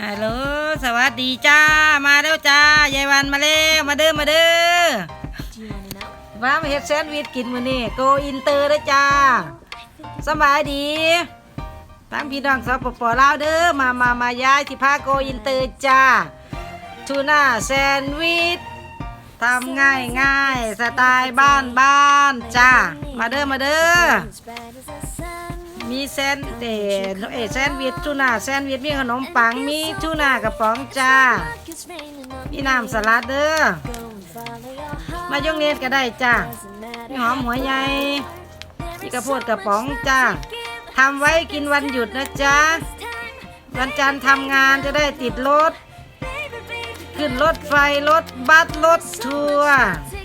ฮัลโหลสวัสดีจ้า มาแล้วจ้ายายวันมาแล้วมาเด้อมาเด้อ Do you want to know? มามาเฮ็ดแซนด์วิชกินมื้อนี้โกอินเตอร์เด้จ้าสบายดีทั้งพี่น้องสปปลาวเด้อมามามายายสิพาโกอินเตอร์จ้าทูน่าแซนด์วิชทำง่ายง่ายสไตล์บ้านบ้านจ้ามาเด้อมาเด้อ มีแซนเดเอแซนวิชทูน่าแซนวิชมีขนมปังมีทูน่ากระป๋องจ้ามีน้ำสลัดเด้อมายองเนสก็ได้จ้ามีหอมหัวใหญ่มีกระโพดกระป๋องจ้าทำไว้กินวันหยุดนะจ๊ะวันจันทร์ทำงานจะได้ติดรถ ขึ้นรถไฟรถบัสรถทัวร์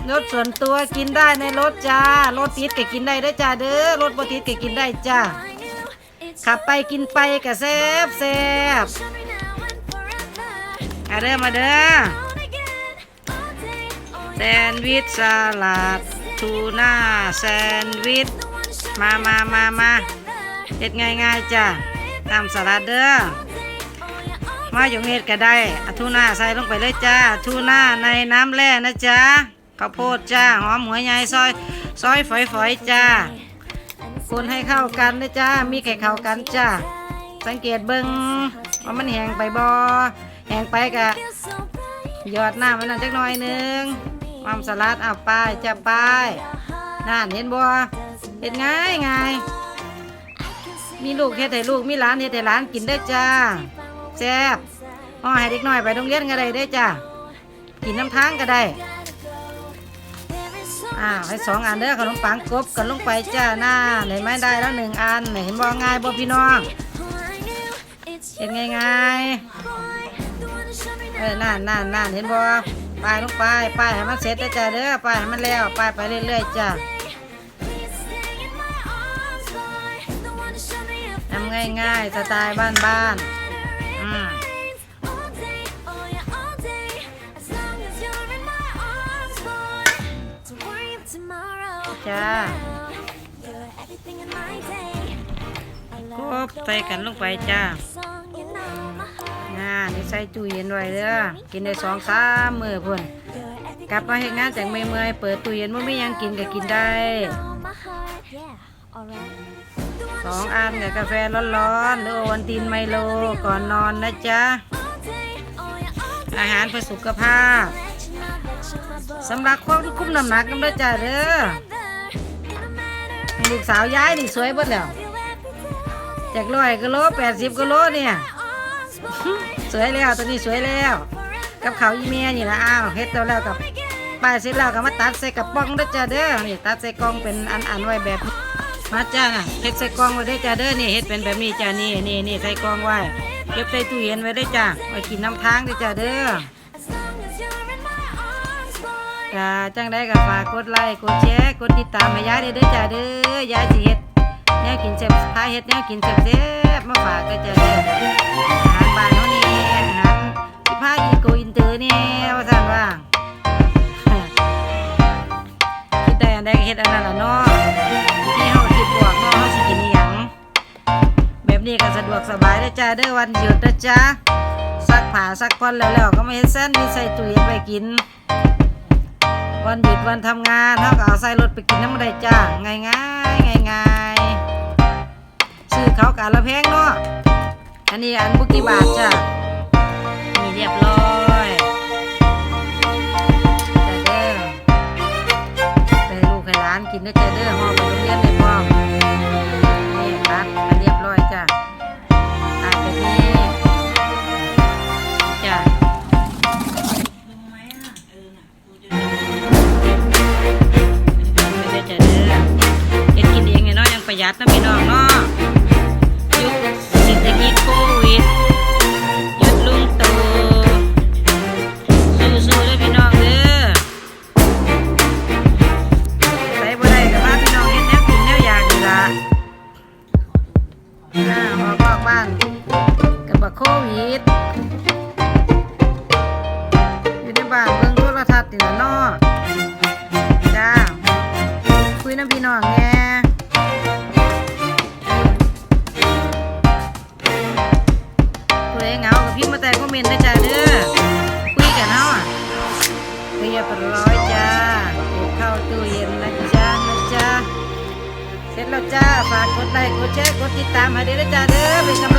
รถส่วนตัวกินได้ในรถจ้ารถติดก็กินได้เด้จ้าเด้อรถบ่ติดก็กินได้จ้า ขับไปกินไปก็แซ่บแซ่บ show me now and forever. มาเด้อมาเด้อแซนด์วิชสลัดทูน่าแซนด์วิชมามามามา forever. เฮ็ดง่ายๆจ้ะน้ำสลัดเด้อมาอยู่เฮ็ดก็ได้ทูน่าใส่ลงไปเลยจ้าทูน่าในน้ำแร่นะจ๊ะข้าวโพดจ้าหอมหัวใหญ่ซอย ซอยฝอยๆจ้า คนให้เข้ากันนะจ้า มีไข่เข้ากันจ้า สังเกตเบิ่งว่ามันแห้งไปบ่แห้งไปก็ feels so bright. หยอดน้ำมันนั่นจักหน่อยหนึงน้ำสลัดเอาไปจ้าไปนั่นเห็นบ่เฮ็ดง่ายง่ายมีลูกเฮ็ดให้ลูกมีหลานเฮ็ดให้หลานกินได้จ้าแซ่บอ๋อให้เด็กน้อยไปโรงเรียนก็ได้เด้จ้ากินน้ำทางก็ได้ อ้าวให้สองอันเด้อขนมปังกบกันลงไปจ้าหน้าเห็นไหมได้แล้วหนึ่งอันเห็นบ่ง่ายบ่พี่น้องเห็นง่ายๆเออนั่นนั่นนั่นเห็นบ่ไปลงไปไปให้มันเสร็จเด้จ้าเด้อไปให้มันแล้วไปไปเรื่อยๆจ้าทำง่ายๆสไตล์บ้านๆอืม จ้ากบใส่กันลงไปจ้าน่านี่ใส่ตู้เย็นไว้เด้อกินได้สองสามมือพุ่นกลับมาเฮ็ดงานจากเมื่อยเปิดตู้เย็นบ่มีหยังกินก็กินได้สองอันกับกาแฟร้อนๆหรือโอวันตินไมโลก่อนนอนนะจ๊ะ อาหารเพื่อสุขภาพสำหรับคนคุมน้ำหนักกันด้วยจ้ะเด้อ ลูกสาวย้ายนี่สวยเบิดแล้วจากร้อยกิโลแปดสิบกิโลเนี่ย สวยแล้วตัวนี้สวยแล้ว กับเขาอีเมียนี่ละอ้าวเฮ็ดแล้วแล้วกับป้ายเสร็จแล้วก็มาตัดใส่กระป๋องด้วยจ้ะเด้อนี่ตัดใส่กล่องเป็นอันๆไว้แบบมาจ้าน่ะเฮ็ดใส่กล่องไว้ด้อจ้ะเด้อนี่เฮ็ดเป็นแบบนี้จ้ะนี่นี่นี่ใส่กล่องไว้เก็บใส่ตู้เย็นไว้ได้อจ้ะไว้กินน้ำทางได้อจ้ะเด้อ ก็จังได้ก็ฝากกดไลค์กดแชร์กดติดตามให้ยายได้เด้อจ้าเด้อยายสิเฮ็ดแนวกินแซ่บพาเฮ็ดแนวกินแซ่บๆมาฝากก็จะเด้ออาหารบ้านเฮานี่อาหารสิพาอีโกอินเตอร์นี่ว่าซั่นว่าคิดได้อันใดก็เฮ็ดอันนั้นล่ะเนาะที่เฮาคิดบวกเนาะเฮาสิกินอีหยังแบบนี้ก็สะดวกสบายเด้อจ้าเด้อวันหยุดเด้อจ้าซักผ้าซักผ่อนแล้วๆก็มาเฮ็ดแซนด์วิชใส่ตู้เย็นไว้กิน วันหยุดวันทำงานเท่ากับเอาใส่รถไปกินน้ำได้จ้าง่ายง่ายง่ายง่ายซื้อเขากาละแพงเนาะอันนี้อันบุกี้บาทจ้ามีเรียบร้อย จัดนะพี่น้องเนาะยุคเศรษฐกิจโควิดหยุดลุงตู่สู้ๆเลยพี่น้องเด้อใส่บ่ได้ก็พาพี่น้องเฮ็ดแนวกินแนวอยากนี่ล่ะอ่าออกนอกบ้านกับบักโควิดอยู่ในบ้านเบิ่งโทรทัศน์นี่ล่ะเนาะจ้าคุยน้ำพี่น้องแง่ เมนต์นะจ้าเด้อคุยกันเนาะเรียบร้อยจ้าเก็บเข้าตู้เย็นนะจ้านะจ้าเสร็จแล้วจ้าฝากกดไลค์กดแชร์กดติดตามให้ด้วยนะจ้าเด้อเป็นกำลัง